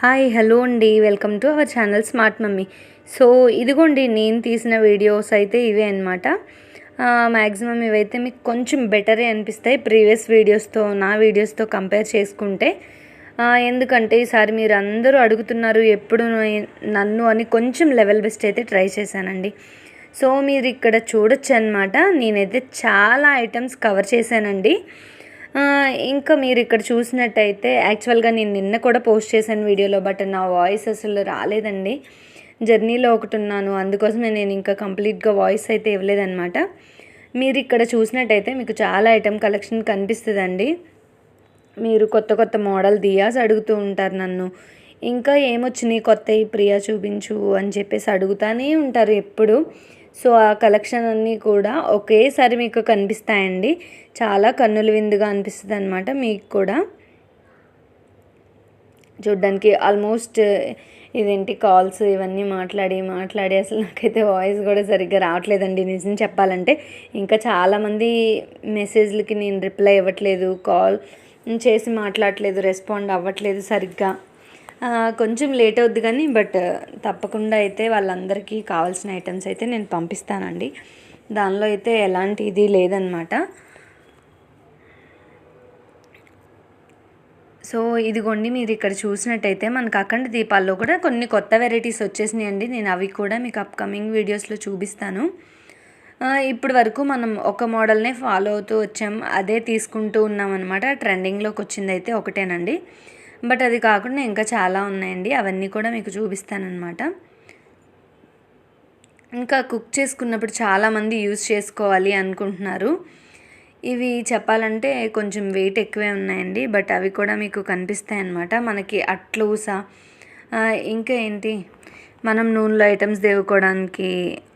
Hi hello అండి. Welcome to our channel smart mummy. So ఇదిగోండి నేను తీసిన వీడియోస్ అయితే ఇవే అనమాట మ్యాక్సిమం ఇవైతే మీకు కొంచెం బెటరే అనిపిస్తాయి ప్రీవియస్ వీడియోస్తో నా వీడియోస్తో కంపేర్ చేసుకుంటే. ఎందుకంటే ఈసారి మీరు అందరూ అడుగుతున్నారు ఎప్పుడు నన్ను అని కొంచెం లెవెల్ బెస్ట్ అయితే ట్రై చేశానండి. సో మీరు ఇక్కడ చూడొచ్చు అనమాట నేనైతే చాలా ఐటమ్స్ కవర్ చేశానండి. ఇంకా మీరు ఇక్కడ చూసినట్టయితే యాక్చువల్గా నేను నిన్న కూడా పోస్ట్ చేశాను వీడియోలో బట్ నా వాయిస్ అసలు రాలేదండి. జర్నీలో ఒకటి ఉన్నాను అందుకోసమే నేను ఇంకా కంప్లీట్గా వాయిస్ అయితే ఇవ్వలేదన్నమాట. మీరు ఇక్కడ చూసినట్టయితే మీకు చాలా ఐటమ్ కలెక్షన్ కనిపిస్తుందండి. మీరు కొత్త కొత్త మోడల్ దియాస్ అడుగుతూ ఉంటారు నన్ను. ఇంకా ఏమొచ్చినాయి కొత్తవి ప్రియా చూపించు అని చెప్పేసి అడుగుతానే ఉంటారు ఎప్పుడు. సో ఆ కలెక్షన్ అన్నీ కూడా ఒకేసారి మీకు కనిపిస్తాయండి. చాలా కన్నుల విందుగా అనిపిస్తుంది అనమాట మీకు కూడా. చూడ్డానికి ఆల్మోస్ట్ ఇదేంటి కాల్స్ ఇవన్నీ మాట్లాడి మాట్లాడి అసలు నాకైతే వాయిస్ కూడా సరిగ్గా రావట్లేదండి. నిజం చెప్పాలంటే ఇంకా చాలామంది మెసేజ్లకి నేను రిప్లై ఇవ్వట్లేదు కాల్ చేసి మాట్లాడట్లేదు రెస్పాండ్ అవ్వట్లేదు సరిగ్గా. కొంచెం లేట్ అవుద్ది కానీ బట్ తప్పకుండా అయితే వాళ్ళందరికీ కావాల్సిన ఐటమ్స్ అయితే నేను పంపిస్తానండి. దానిలో అయితే ఎలాంటి ఇది లేదనమాట సో ఇదిగోండి మీరు ఇక్కడ చూసినట్టయితే మనకు అఖండ దీపాల్లో కూడా కొన్ని కొత్త వెరైటీస్ వచ్చేసినాయండి. నేను అవి కూడా మీకు అప్కమింగ్ వీడియోస్లో చూపిస్తాను. ఇప్పటి వరకు మనం ఒక మోడల్నే ఫాలో అవుతూ వచ్చాం. అదే తీసుకుంటూ ఉన్నాం అనమాట ట్రెండింగ్లోకి వచ్చింది అయితే ఒకటేనండి. బట్ అది కాకుండా ఇంకా చాలా ఉన్నాయండి. అవన్నీ కూడా మీకు చూపిస్తానమాట ఇంకా కుక్ చేసుకున్నప్పుడు చాలామంది యూజ్ చేసుకోవాలి అనుకుంటున్నారు. ఇవి చెప్పాలంటే కొంచెం వెయిట్ ఎక్కువే ఉన్నాయండి. బట్ అవి కూడా మీకు కనిపిస్తాయి అన్నమాట మనకి అట్లూస ఇంకా ఏంటి? మనం నూనెలో ఐటమ్స్ దేవుకోవడానికి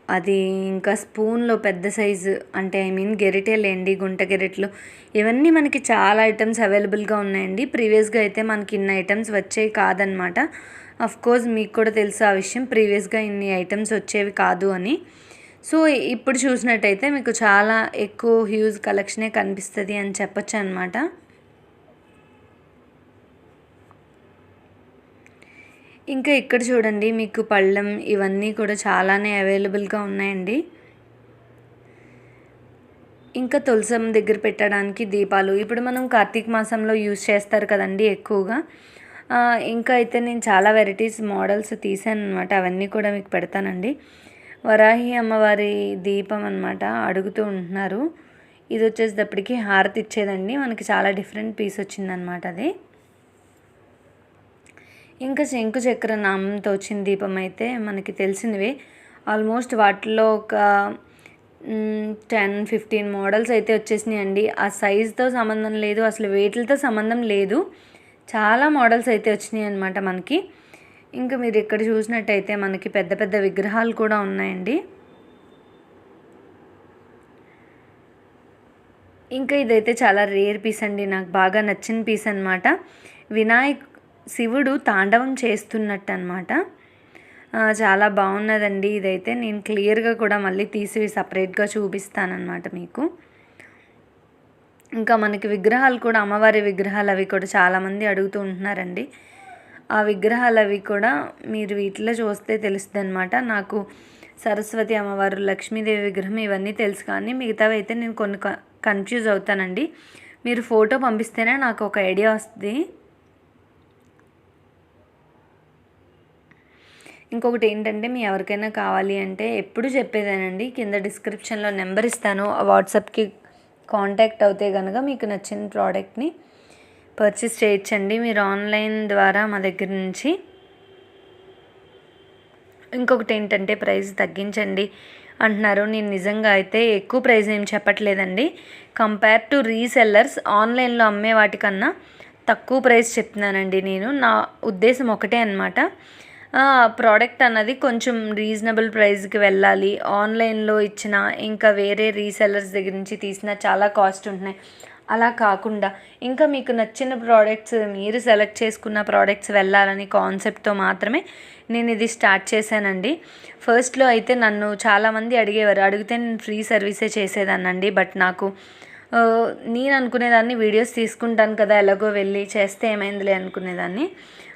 అది ఇంకా స్పూన్లో పెద్ద సైజు అంటే ఐ మీన్ గెరిటేలేండి గుంట గెరిట్లు. ఇవన్నీ మనకి చాలా ఐటమ్స్ అవైలబుల్గా ఉన్నాయండి. ప్రీవియస్గా అయితే మనకి ఇన్ని ఐటమ్స్ వచ్చేవి కాదనమాట కోర్స్ మీకు కూడా తెలుసు ఆ విషయం ప్రీవియస్గా ఇన్ని ఐటమ్స్ వచ్చేవి కాదు అని. సో ఇప్పుడు చూసినట్టయితే మీకు చాలా ఎక్కువ హ్యూజ్ కలెక్షనే కనిపిస్తుంది అని చెప్పొచ్చు అనమాట ఇంకా ఇక్కడ చూడండి మీకు పళ్ళెం ఇవన్నీ కూడా చాలానే అవైలబుల్గా ఉన్నాయండి. ఇంకా తులసం దగ్గర పెట్టడానికి దీపాలు. ఇప్పుడు మనం కార్తీక మాసంలో యూజ్ చేస్తారు కదండి ఎక్కువగా. ఇంకా అయితే నేను చాలా వెరైటీస్ మోడల్స్ తీసాను అనమాట అవన్నీ కూడా మీకు పెడతానండి. వరాహి అమ్మవారి దీపం అనమాట అడుగుతూ ఉంటున్నారు. ఇది వచ్చేసేటప్పటికి హారతి ఇచ్చేదండి. మనకి చాలా డిఫరెంట్ పీస్ వచ్చిందనమాట అది. ఇంకా శంకు చక్ర నామంతో వచ్చిన దీపం అయితే మనకి తెలిసినవి. ఆల్మోస్ట్ వాటిలో ఒక టెన్ ఫిఫ్టీన్ మోడల్స్ అయితే వచ్చేసినాయండి. ఆ సైజుతో సంబంధం లేదు అసలు వెయిట్లతో సంబంధం లేదు. చాలా మోడల్స్ అయితే వచ్చినాయి అనమాట మనకి. ఇంకా మీరు ఇక్కడ చూసినట్టయితే మనకి పెద్ద పెద్ద విగ్రహాలు కూడా ఉన్నాయండి. ఇంకా ఇదైతే చాలా రేర్ పీస్ అండి. నాకు బాగా నచ్చిన పీస్ అనమాట వినాయక్ శివుడు తాండవం చేస్తున్నట్టు అనమాట చాలా బాగున్నదండి ఇదైతే. నేను క్లియర్గా కూడా మళ్ళీ తీసి సపరేట్గా చూపిస్తానమాట మీకు. ఇంకా మనకి విగ్రహాలు కూడా అమ్మవారి విగ్రహాలు అవి కూడా చాలామంది అడుగుతూ ఉంటున్నారండి. ఆ విగ్రహాలు అవి కూడా మీరు వీటిలో చూస్తే తెలుస్తుంది అనమాట నాకు సరస్వతి అమ్మవారు లక్ష్మీదేవి విగ్రహం ఇవన్నీ తెలుసు కానీ మిగతావి అయితే నేను కొన్ని కన్ఫ్యూజ్ అవుతానండి. మీరు ఫోటో పంపిస్తేనే నాకు ఒక ఐడియా వస్తుంది. ఇంకొకటి ఏంటంటే మీ ఎవరికైనా కావాలి అంటే ఎప్పుడు చెప్పేదేనండి. కింద డిస్క్రిప్షన్లో నెంబర్ ఇస్తాను. ఆ వాట్సాప్కి కాంటాక్ట్ అవుతే కనుక మీకు నచ్చిన ప్రోడక్ట్ని పర్చేస్ చేయొచ్చండి. మీరు ఆన్లైన్ ద్వారా మా దగ్గర నుంచి. ఇంకొకటి ఏంటంటే ప్రైస్ తగ్గించండి అంటున్నారు. నేను నిజంగా అయితే ఎక్కువ ప్రైస్ ఏం చెప్పట్లేదండి. కంపేర్ టు రీసెల్లర్స్ ఆన్లైన్లో అమ్మే వాటికన్నా తక్కువ ప్రైస్ చెప్తున్నానండి నేను. నా ఉద్దేశం ఒకటే అనమాట ప్రోడక్ట్ అన్నది కొంచెం రీజనబుల్ ప్రైస్కి వెళ్ళాలి. ఆన్లైన్లో ఇచ్చిన ఇంకా వేరే రీసెలర్స్ దగ్గర నుంచి తీసిన చాలా కాస్ట్ ఉంటున్నాయి. అలా కాకుండా ఇంకా మీకు నచ్చిన ప్రోడక్ట్స్ మీరు సెలెక్ట్ చేసుకున్న ప్రోడక్ట్స్ వెళ్ళాలని కాన్సెప్ట్తో మాత్రమే నేను ఇది స్టార్ట్ చేశానండి. ఫస్ట్లో అయితే నన్ను చాలామంది అడిగేవారు. అడిగితే నేను ఫ్రీ సర్వీసే చేసేదానండి బట్ నాకు నేను అనుకునేదాన్ని వీడియోస్ తీసుకుంటాను కదా ఎలాగో వెళ్ళి చేస్తే ఏమైందిలే అనుకునేదాన్ని.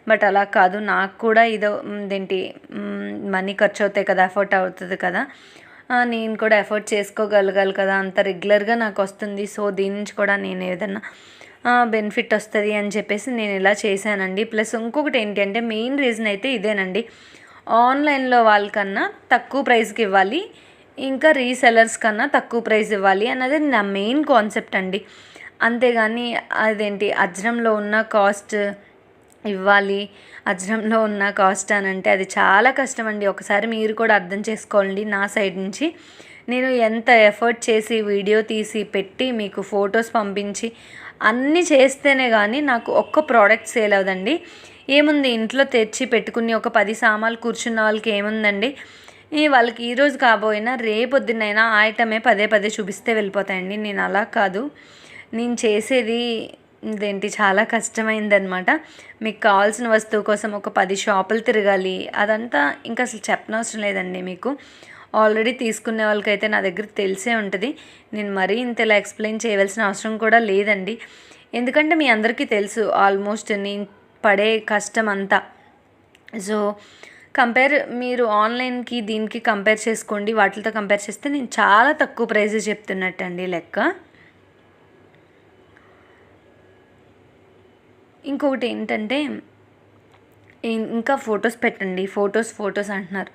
బట్ అలా కాదు నాకు కూడా ఇదో ఇదేంటి మనీ ఖర్చు అవుతాయి కదా ఎఫర్ట్ అవుతుంది కదా. నేను కూడా ఎఫర్ట్ చేసుకోగలగాలి కదా అంత రెగ్యులర్గా నాకు వస్తుంది. సో దీని నుంచి కూడా నేను ఏదన్నా బెనిఫిట్ వస్తుంది అని చెప్పేసి నేను ఇలా చేశానండి. ప్లస్ ఇంకొకటి ఏంటి అంటే మెయిన్ రీజన్ అయితే ఇదేనండి. ఆన్లైన్లో వాళ్ళకన్నా తక్కువ ప్రైస్కి ఇవ్వాలి. ఇంకా రీసెలర్స్ కన్నా తక్కువ ప్రైస్ ఇవ్వాలి అన్నది నా మెయిన్ కాన్సెప్ట్ అండి. అంతేగాని అదేంటి అజ్రంలో ఉన్న కాస్ట్ ఇవ్వాలి అజ్రంలో ఉన్న కాస్ట్ అని అంటే అది చాలా కష్టం అండి. ఒకసారి మీరు కూడా అర్థం చేసుకోండి నా సైడ్ నుంచి. నేను ఎంత ఎఫర్ట్ చేసి వీడియో తీసి పెట్టి మీకు ఫొటోస్ పంపించి అన్నీ చేస్తేనే కానీ నాకు ఒక్క ప్రోడక్ట్ సేల్ అవ్వదండి. ఏముంది ఇంట్లో తెచ్చి పెట్టుకుని ఒక పది సామాన్లు కూర్చున్న వాళ్ళకి ఏముందండి? వాళ్ళకి ఈరోజు కాబోయినా రేపొద్దునైనా ఆ ఐటమే పదే పదే చూపిస్తే వెళ్ళిపోతాయండి. నేను అలా కాదు. నేను చేసేది ఇదేంటి చాలా కష్టమైందనమాట మీకు కావాల్సిన వస్తువు కోసం ఒక పది షాపులు తిరగాలి. అదంతా ఇంకా అసలు చెప్పనవసరం లేదండి మీకు. ఆల్రెడీ తీసుకునే వాళ్ళకైతే నా దగ్గర తెలిసే ఉంటుంది. నేను మరీ ఇంతలా ఎక్స్ప్లెయిన్ చేయవలసిన అవసరం కూడా లేదండి. ఎందుకంటే మీ అందరికీ తెలుసు ఆల్మోస్ట్ నేను పడే కష్టం అంతా. సో కంపేర్ మీరు ఆన్లైన్కి దీనికి కంపేర్ చేసుకోండి. వాటితో కంపేర్ చేస్తే నేను చాలా తక్కువ ప్రైజెస్ చెప్తున్నట్టండి లెక్క. ఇంకొకటి ఏంటంటే ఇంకా ఫొటోస్ పెట్టండి. ఫొటోస్ ఫొటోస్ అంటున్నారు.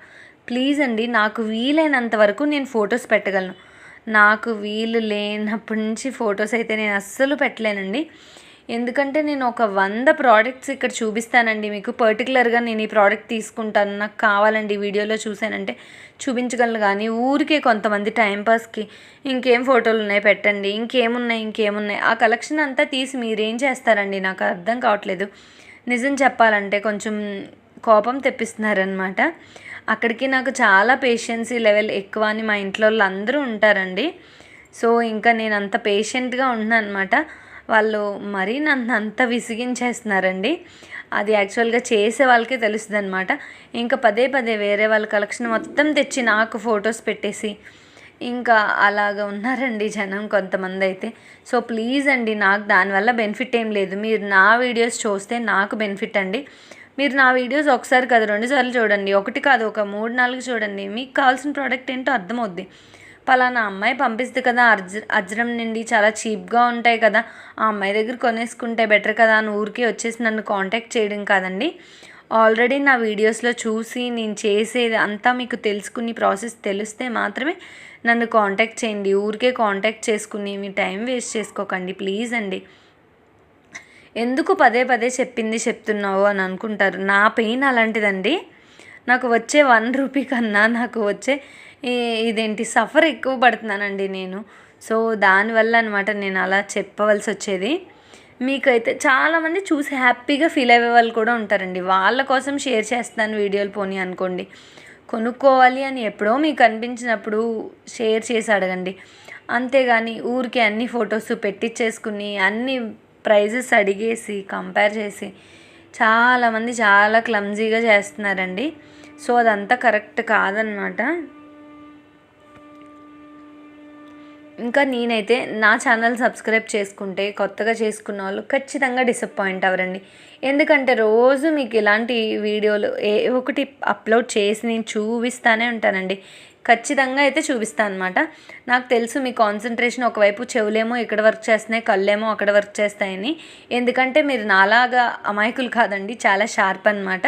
ప్లీజ్ అండి నాకు వీలైనంత వరకు నేను ఫొటోస్ పెట్టగలను. నాకు వీలు లేనప్పటి నుంచి ఫొటోస్ అయితే నేను అస్సలు పెట్టలేనండి. ఎందుకంటే నేను ఒక వంద ప్రోడక్ట్స్ ఇక్కడ చూపిస్తానండి. మీకు పర్టికులర్గా నేను ఈ ప్రోడక్ట్ తీసుకుంటాను. నాకు కావాలండి వీడియోలో చూశానంటే చూపించగలను. కానీ ఊరికే కొంతమంది టైంపాస్కి ఇంకేం ఫోటోలు ఉన్నాయి పెట్టండి. ఇంకేమున్నాయి? ఇంకేమున్నాయి? ఆ కలెక్షన్ అంతా తీసి మీరేం చేస్తారండి? నాకు అర్థం కావట్లేదు. నిజం చెప్పాలంటే కొంచెం కోపం తెప్పిస్తున్నారనమాట అక్కడికి నాకు చాలా పేషెన్సీ లెవెల్ ఎక్కువ అని మా ఇంట్లో వాళ్ళు అందరూ ఉంటారండి. సో ఇంకా నేను అంత పేషెంట్గా ఉంటున్నాను అనమాట వాళ్ళు మరీ నన్ను అంత విసిగించేస్తున్నారండి. అది యాక్చువల్గా చేసే వాళ్ళకే తెలుస్తుంది అనమాట ఇంకా పదే పదే వేరే వాళ్ళ కలెక్షన్ మొత్తం తెచ్చి నాకు ఫొటోస్ పెట్టేసి ఇంకా అలాగ ఉన్నారండి జనం కొంతమంది అయితే సో ప్లీజ్ అండి నాకు దానివల్ల బెనిఫిట్ ఏం లేదు. మీరు నా వీడియోస్ చూస్తే నాకు బెనిఫిట్ అండి. మీరు నా వీడియోస్ ఒకసారి కాదు రెండుసార్లు చూడండి. ఒకటి కాదు ఒక మూడు నాలుగు చూడండి. మీకు కావాల్సిన ప్రోడక్ట్ ఏంటో అర్థమవుద్ది. పలానా అమ్మాయి పంపిస్తుంది కదా అర్జ అజ్రం నుండి చాలా చీప్గా ఉంటాయి కదా ఆ అమ్మాయి దగ్గర కొనేసుకుంటే బెటర్ కదా అని ఊరికే వచ్చేసి నన్ను కాంటాక్ట్ చేయడం కాదండి. ఆల్రెడీ నా వీడియోస్లో చూసి నేను చేసేది అంతా మీకు తెలుసుకుని ప్రాసెస్ తెలిస్తే మాత్రమే నన్ను కాంటాక్ట్ చేయండి. ఊరికే కాంటాక్ట్ చేసుకుని మీ టైం వేస్ట్ చేసుకోకండి ప్లీజ్ అండి. ఎందుకు పదే పదే చెప్పింది చెప్తున్నావు అని అనుకుంటారు? నా పెయిన్ అలాంటిదండి. నాకు వచ్చే వన్ రూపీ కన్నా నాకు వచ్చే ఇదేంటి సఫర్ ఎక్కువ పడుతున్నానండి నేను. సో దానివల్ల అనమాట నేను అలా చెప్పవలసి వచ్చేది. మీకైతే చాలామంది చూసి హ్యాపీగా ఫీల్ అయ్యే వాళ్ళు కూడా ఉంటారండి. వాళ్ళ కోసం షేర్ చేస్తాను వీడియోలు పోనీ అనుకోండి. కొనుక్కోవాలి అని ఎప్పుడో మీకు అనిపించినప్పుడు షేర్ చేసి అడగండి. అంతేగాని ఊరికే అన్ని ఫొటోస్ పెట్టించేసుకుని అన్ని ప్రైజెస్ అడిగేసి కంపేర్ చేసి చాలామంది చాలా క్లమ్జీగా చేస్తున్నారండి. సో అదంతా కరెక్ట్ కాదనమాట ఇంకా నేనైతే నా ఛానల్ సబ్స్క్రైబ్ చేసుకుంటే కొత్తగా చేసుకున్న వాళ్ళు ఖచ్చితంగా డిసప్పాయింట్ అవ్వరండి. ఎందుకంటే రోజు మీకు ఇలాంటి వీడియోలు ఏ ఒకటి అప్లోడ్ చేసి నేను చూపిస్తానే ఉంటానండి. ఖచ్చితంగా అయితే చూపిస్తాను అనమాట నాకు తెలుసు మీ కాన్సన్ట్రేషన్ ఒకవైపు చెవులేమో ఇక్కడ వర్క్ చేస్తున్నాయి కళ్ళేమో అక్కడ వర్క్ చేస్తాయని. ఎందుకంటే మీరు నాలాగా అమాయకులు కాదండి చాలా షార్ప్ అనమాట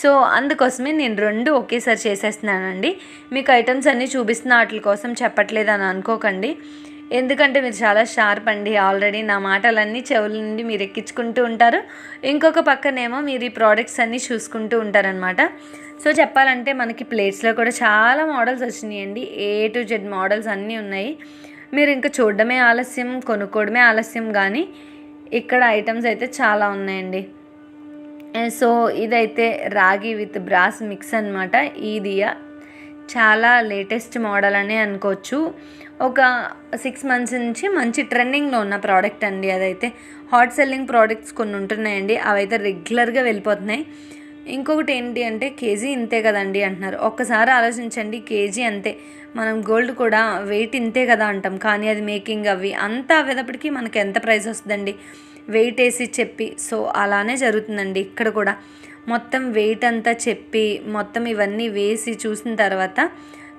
సో అందుకోసమే నేను రెండు ఒకేసారి చేసేస్తున్నానండి. మీకు ఐటమ్స్ అన్నీ చూపిస్తున్న వాటి కోసం చెప్పట్లేదు అని అనుకోకండి. ఎందుకంటే మీరు చాలా షార్ప్ అండి. ఆల్రెడీ నా మాటలన్నీ చెవుల నుండి మీరు ఎక్కించుకుంటూ ఉంటారు. ఇంకొక పక్కనేమో మీరు ఈ ప్రోడక్ట్స్ అన్నీ చూసుకుంటూ ఉంటారనమాట సో చెప్పాలంటే మనకి ప్లేట్స్లో కూడా చాలా మోడల్స్ వచ్చినాయండి. ఏ టు జెడ్ మోడల్స్ అన్నీ ఉన్నాయి. మీరు ఇంకా చూడడమే ఆలస్యం కొనుక్కోవడమే ఆలస్యం కానీ ఇక్కడ ఐటమ్స్ అయితే చాలా ఉన్నాయండి. సో ఇదైతే రాగి విత్ బ్రాస్ మిక్స్ అనమాట ఈదియా చాలా లేటెస్ట్ మోడల్ అనే అనుకోవచ్చు. ఒక సిక్స్ మంత్స్ నుంచి మంచి ట్రెండింగ్లో ఉన్న ప్రోడక్ట్ అండి అదైతే. హాట్ సెల్లింగ్ ప్రోడక్ట్స్ కొన్ని ఉంటున్నాయండి. అవైతే రెగ్యులర్గా వెళ్ళిపోతున్నాయి. ఇంకొకటి ఏంటి అంటే కేజీ ఇంతే కదండి అంటున్నారు. ఒక్కసారి ఆలోచించండి కేజీ అంతే. మనం గోల్డ్ కూడా వెయిట్ ఇంతే కదా అంటాం. కానీ అది మేకింగ్ అవి అంతా అవేటప్పటికి మనకి ఎంత ప్రైస్ వస్తుందండి? వెయిట్ వేసి చెప్పి సో అలానే జరుగుతుందండి ఇక్కడ కూడా. మొత్తం వెయిట్ అంతా చెప్పి మొత్తం ఇవన్నీ వేసి చూసిన తర్వాత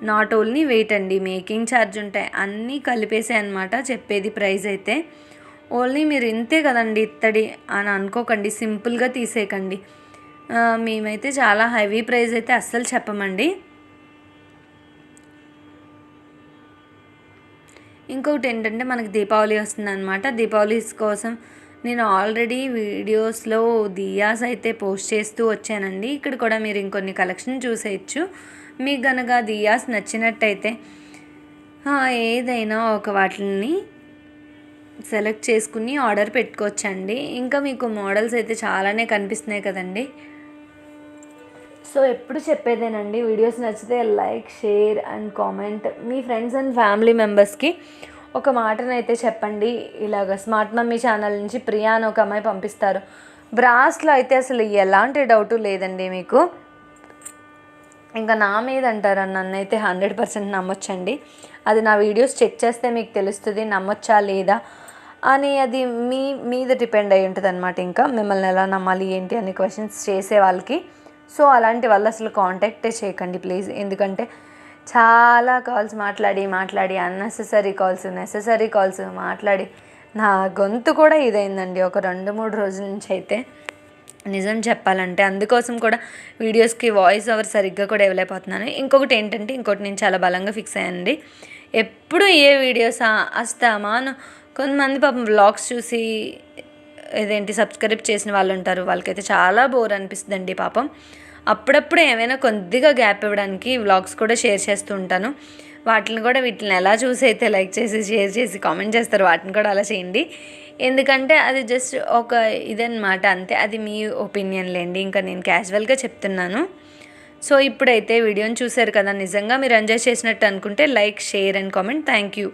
నాట్ ఓన్లీ వెయిట్ అండి మేకింగ్ ఛార్జ్ ఉంటాయి అన్నీ కలిపేసే అనమాట చెప్పేది ప్రైస్ అయితే. ఓన్లీ మీరు ఇంతే కదండి ఇత్తడి అని అనుకోకండి సింపుల్గా తీసేయకండి. మేమైతే చాలా హెవీ ప్రైస్ అయితే అస్సలు చెప్పమండి. ఇంకొకటి ఏంటంటే మనకి దీపావళి వస్తుందన్నమాట. దీపావళి కోసం నేను ఆల్రెడీ వీడియోస్లో దియాస్ అయితే పోస్ట్ చేస్తూ వచ్చానండి. ఇక్కడ కూడా మీరు ఇంకొన్ని కలెక్షన్ చూసేయచ్చు. మీకు కనుక దియాస్ నచ్చినట్టయితే ఏదైనా ఒక వాటిని సెలెక్ట్ చేసుకుని ఆర్డర్ పెట్టుకోవచ్చండి. ఇంకా మీకు మోడల్స్ అయితే చాలానే కనిపిస్తున్నాయి కదండి. సో ఎప్పుడు చెప్పేదేనండి వీడియోస్ నచ్చితే లైక్ షేర్ అండ్ కామెంట్ మీ ఫ్రెండ్స్ అండ్ ఫ్యామిలీ మెంబర్స్కి. ఒక మాటనైతే చెప్పండి. ఇలాగ స్మార్ట్ మమ్మీ ఛానల్ నుంచి ప్రియా అని ఒక అమ్మాయి పంపిస్తారు. బ్రాస్లో అయితే అసలు ఎలాంటి డౌట్ లేదండి మీకు? ఇంకా నా మీద అంటారు నన్ను అయితే హండ్రెడ్ పర్సెంట్ నమ్మొచ్చండి. అది నా వీడియోస్ చెక్ చేస్తే మీకు తెలుస్తుంది నమ్మొచ్చా లేదా అని అది మీ మీద డిపెండ్ అయి ఉంటుంది అనమాట ఇంకా. మిమ్మల్ని ఎలా నమ్మాలి ఏంటి అని క్వశ్చన్స్ చేసే వాళ్ళకి. సో అలాంటి వాళ్ళు అసలు కాంటాక్టే చేయకండి ప్లీజ్. ఎందుకంటే చాలా కాల్స్ మాట్లాడి మాట్లాడి అన్నెసెసరీ కాల్స్ నెససరీ కాల్స్ మాట్లాడి. నా గొంతు కూడా ఇదైందండి. ఒక రెండు మూడు రోజుల నుంచి అయితే నిజం చెప్పాలంటే అందుకోసం కూడా వీడియోస్కి వాయిస్ ఓవర్ సరిగ్గా కూడా ఇవ్వలేకపోతున్నాను. ఇంకొకటి ఏంటంటే ఇంకోటి నేను చాలా బలంగా ఫిక్స్ అయ్యానండి. ఎప్పుడు ఏ వీడియోస్ వస్తామాను కొంతమంది పాపం వ్లాగ్స్ చూసి ఇదేంటి సబ్స్క్రైబ్ చేసిన వాళ్ళు ఉంటారు. వాళ్ళకైతే చాలా బోర్ అనిపిస్తుందండి పాపం. అప్పుడప్పుడు ఏమైనా కొద్దిగా గ్యాప్ ఇవ్వడానికి వ్లాగ్స్ కూడా షేర్ చేస్తూ ఉంటాను. వాటిని కూడా వీటిని ఎలా చూసి అయితే లైక్ చేసి షేర్ చేసి కామెంట్ చేస్తారు వాటిని కూడా అలా చేయండి. ఎందుకంటే అది జస్ట్ ఒక ఇదన్నమాట అంతే. అది మీ ఒపీనియన్ లేండి. ఇంకా నేను క్యాజువల్గా చెప్తున్నాను. సో ఇప్పుడైతే వీడియోని చూశారు కదా నిజంగా మీరు ఎంజాయ్ చేసినట్టు అనుకుంటే like share and comment. Thank you.